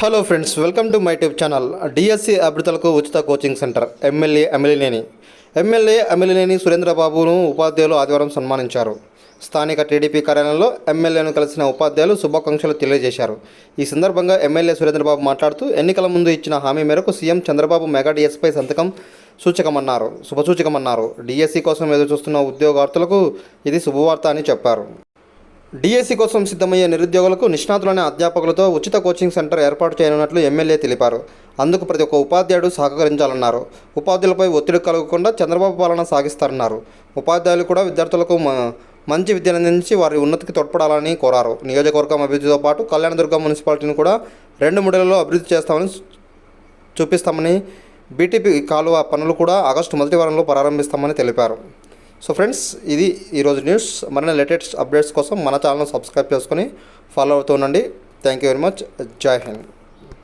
Hello friends welcome to my tube channel. DSC అభ్యర్థులకు ఉచిత coaching centre MLA ఎమ్మెల్యేనేని MLA ఎమ్మెల్యేని సురేంద్రబాబును ఉపాధ్యాయులు ఆదివారం సన్మానించారు. స్థానిక టీడీపీ కార్యాలయంలో ఎమ్మెల్యేను కలిసిన ఉపాధ్యాయులు శుభాకాంక్షలు తెలియజేశారు. ఈ సందర్భంగా ఎమ్మెల్యే సురేంద్రబాబు మాట్లాడుతూ ఎన్నికల ముందు ఇచ్చిన హామీ మేరకు సీఎం చంద్రబాబు మెగా డిఎస్పై సంతకం సూచకమన్నారు శుభసూచకమన్నారు. డిఎస్సి కోసం ఎదురుచూస్తున్న ఉద్యోగార్థులకు ఇది శుభవార్త అని చెప్పారు. డిఎస్సి కోసం సిద్ధమయ్యే నిరుద్యోగులకు నిష్ణాతులైన అధ్యాపకులతో ఉచిత కోచింగ్ సెంటర్ ఏర్పాటు చేయనున్నట్లు ఎమ్మెల్యే తెలిపారు. అందుకు ప్రతి ఒక్క ఉపాధ్యాయుడు సహకరించాలన్నారు. ఉపాధ్యాయులపై ఒత్తిడి కలగకుండా చంద్రబాబు పాలన సాగిస్తారన్నారు. ఉపాధ్యాయులు కూడా విద్యార్థులకు మంచి విద్యను అందించి వారి ఉన్నతికి తోడ్పడాలని కోరారు. నియోజకవర్గం అభివృద్ధితో పాటు కళ్యాణదుర్గం మున్సిపాలిటీని కూడా రెండు మూడేళ్ళలో అభివృద్ధి చేస్తామని చూపిస్తామని బీటీపీ కాలువ పనులు కూడా ఆగస్టు మొదటి వారంలో ప్రారంభిస్తామని తెలిపారు. సో ఫ్రెండ్స్ ఇది ఈరోజు న్యూస్ మరిన్ని లేటెస్ట్ అప్డేట్స్ కోసం మన ఛానల్ సబ్స్క్రైబ్ చేసుకొని ఫాలో అవుతూ ఉండండి. థ్యాంక్ యూ వెరీ మచ్ జై హింద్